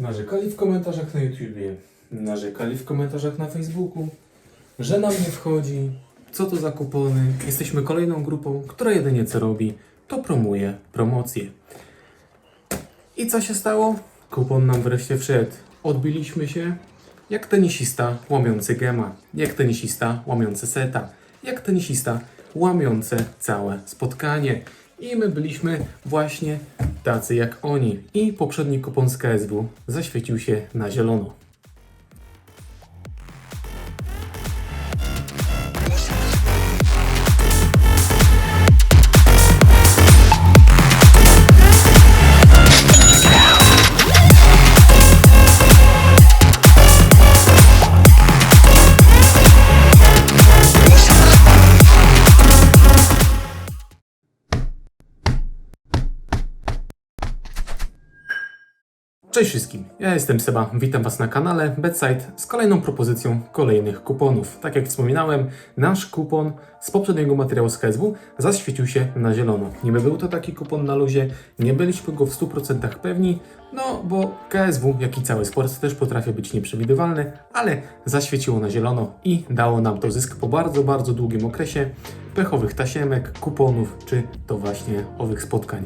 Narzekali w komentarzach na YouTubie, narzekali w komentarzach na Facebooku, że nam nie wchodzi, co to za kupony. Jesteśmy kolejną grupą, która jedynie co robi, to promuje promocje. I co się stało? Kupon nam wreszcie wszedł. Odbiliśmy się jak tenisista łamiący gema, jak tenisista łamiący seta, jak tenisista łamiące całe spotkanie. I my byliśmy właśnie tacy jak oni. I poprzedni kupon z KSW zaświecił się na zielono. Cześć wszystkim, ja jestem Seba, witam Was na kanale Bedside z kolejną propozycją kolejnych kuponów. Tak jak wspominałem, nasz kupon z poprzedniego materiału z KSW zaświecił się na zielono. Niby był to taki kupon na luzie, nie byliśmy go w 100% pewni, no bo KSW, jak i cały sport też potrafi być nieprzewidywalny, ale zaświeciło na zielono i dało nam to zysk po bardzo, bardzo długim okresie pechowych tasiemek, kuponów czy to właśnie owych spotkań.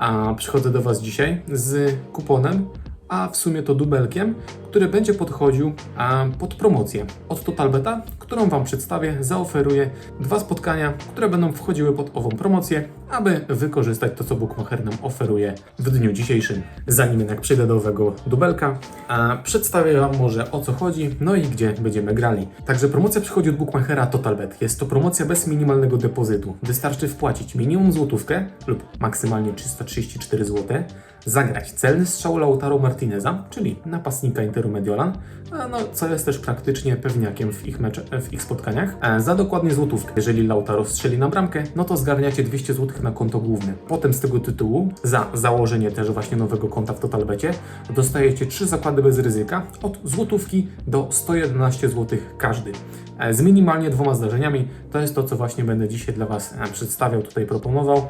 A przychodzę do Was dzisiaj z kuponem, a w sumie to dubelkiem, który będzie podchodził a, pod promocję od Totalbeta, którą Wam przedstawię. Zaoferuję dwa spotkania, które będą wchodziły pod ową promocję, aby wykorzystać to, co Bookmacher nam oferuje w dniu dzisiejszym. Zanim jednak przejdę do owego dubelka, a, przedstawię Wam może o co chodzi, no i gdzie będziemy grali. Także promocja przychodzi od Bookmachera Totalbet. Jest to promocja bez minimalnego depozytu. Wystarczy wpłacić minimum złotówkę lub maksymalnie 334 zł, zagrać celny strzał Lautaro Martineza, czyli napastnika Mediolan, a no, co jest też praktycznie pewniakiem w ich, w ich spotkaniach, e, za dokładnie złotówkę. Jeżeli Lautaro strzeli na bramkę, no to zgarniacie 200 zł na konto główne. Potem z tego tytułu, za założenie też właśnie nowego konta w Totalbecie, dostajecie 3 zakłady bez ryzyka od złotówki do 111 zł każdy. E, Z minimalnie dwoma zdarzeniami. To jest to, co właśnie będę dzisiaj dla Was e, przedstawiał, tutaj proponował.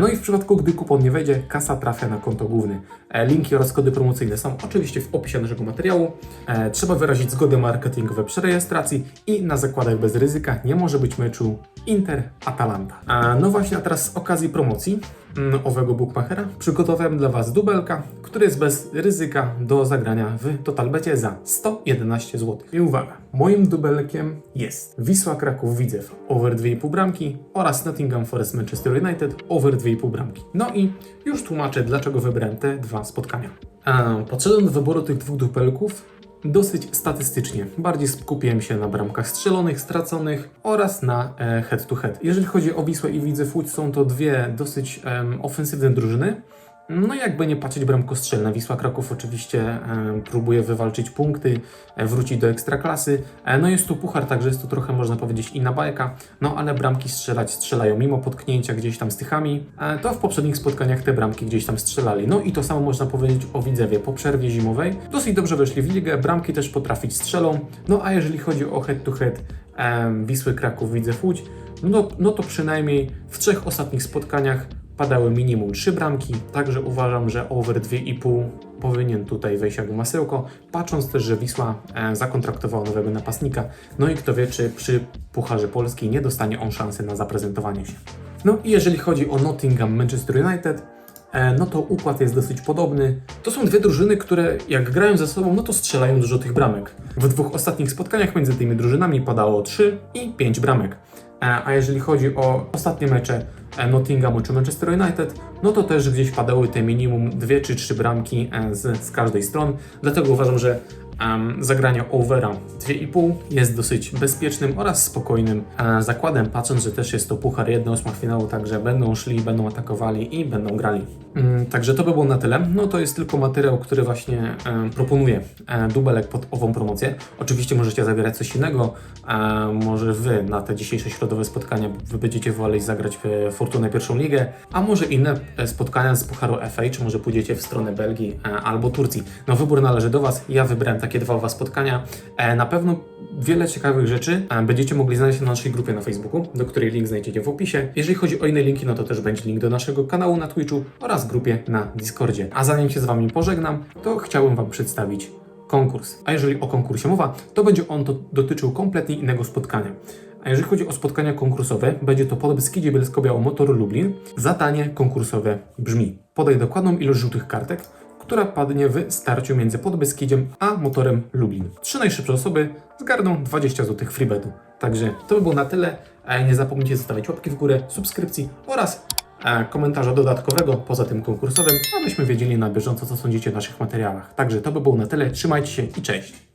No i w przypadku, gdy kupon nie wejdzie, kasa trafia na konto główne. E, Linki oraz kody promocyjne są oczywiście w opisie naszego materiału. E, Trzeba wyrazić zgody marketingowe przy rejestracji i na zakładach bez ryzyka nie może być meczu Inter-Atalanta. A No właśnie, a teraz z okazji promocji owego bookmachera przygotowałem dla Was dubelka, który jest bez ryzyka do zagrania w Totalbecie za 111 zł. I uwaga, moim dubelkiem jest Wisła Kraków Widzew over 2,5 bramki oraz Nottingham Forest Manchester United over 2,5 bramki. No i już tłumaczę, dlaczego wybrałem te dwa spotkania. Podszedłem do wyboru tych dwóch dubelków dosyć statystycznie. Bardziej skupiłem się na bramkach strzelonych, straconych oraz na head-to-head. Jeżeli chodzi o Wisłę i Widzew Łódź, są to dwie dosyć ofensywne drużyny. No jakby nie patrzeć bramkostrzelna. Wisła Kraków oczywiście em, próbuje wywalczyć punkty, e, wrócić do ekstraklasy. E, no jest tu puchar, także jest to trochę można powiedzieć inna bajka. No ale bramki strzelać strzelają mimo potknięcia gdzieś tam z tychami. E, to w poprzednich spotkaniach te bramki gdzieś tam strzelali. No i to samo można powiedzieć o Widzewie po przerwie zimowej. Dosyć dobrze weszli w ligę, bramki też potrafić strzelą. No a jeżeli chodzi o head-to-head em, Wisły Kraków, Widzew Łódź, no, no to przynajmniej w trzech ostatnich spotkaniach padały minimum 3 bramki, także uważam, że over 2,5 powinien tutaj wejść jak masełko, patrząc też, że Wisła e, zakontraktowała nowego napastnika, no i kto wie, czy przy Pucharze Polski nie dostanie on szansy na zaprezentowanie się. No i jeżeli chodzi o Nottingham Manchester United, e, no to układ jest dosyć podobny. To są dwie drużyny, które jak grają ze sobą, no to strzelają dużo tych bramek. W dwóch ostatnich spotkaniach między tymi drużynami padało 3 i 5 bramek. E, A jeżeli chodzi o ostatnie mecze Nottinghamu czy Manchester United, no to też gdzieś padały te minimum dwie czy trzy bramki e, z, z każdej strony. Dlatego uważam, że em, zagranie overa 2,5 jest dosyć bezpiecznym oraz spokojnym zakładem, patrząc, że też jest to puchar 1-8 finału, także będą szli, będą atakowali i będą grali. Mm, Także to by było na tyle. No to jest tylko materiał, który właśnie e, proponuje e, dubelek pod ową promocję. Oczywiście możecie zabierać coś innego. E, może wy na te dzisiejsze środowe spotkania wy będziecie woleli zagrać w Fortunę pierwszą ligę, a może inne spotkania z Pucharu FA, czy może pójdziecie w stronę Belgii albo Turcji. No wybór należy do was. Ja wybrałem tak takie dwa owa spotkania. E, Na pewno wiele ciekawych rzeczy e, będziecie mogli znaleźć na naszej grupie na Facebooku, do której link znajdziecie w opisie. Jeżeli chodzi o inne linki, no to też będzie link do naszego kanału na Twitchu oraz grupie na Discordzie. A zanim się z Wami pożegnam, to chciałbym Wam przedstawić konkurs. A jeżeli o konkursie mowa, to będzie on to dotyczył kompletnie innego spotkania. A jeżeli chodzi o spotkania konkursowe, będzie to pod Beskidzie Bielsko-Białą Motor Lublin. Zadanie konkursowe brzmi: podaj dokładną ilość żółtych kartek, która padnie w starciu między Podbeskidziem a Motorem Lublin. Trzy najszybsze osoby zgarną 20 zł freebetu. Także to by było na tyle. Nie zapomnijcie zostawić łapki w górę, subskrypcji oraz e, komentarza dodatkowego poza tym konkursowym, abyśmy wiedzieli na bieżąco, co sądzicie o naszych materiałach. Także to by było na tyle. Trzymajcie się i cześć!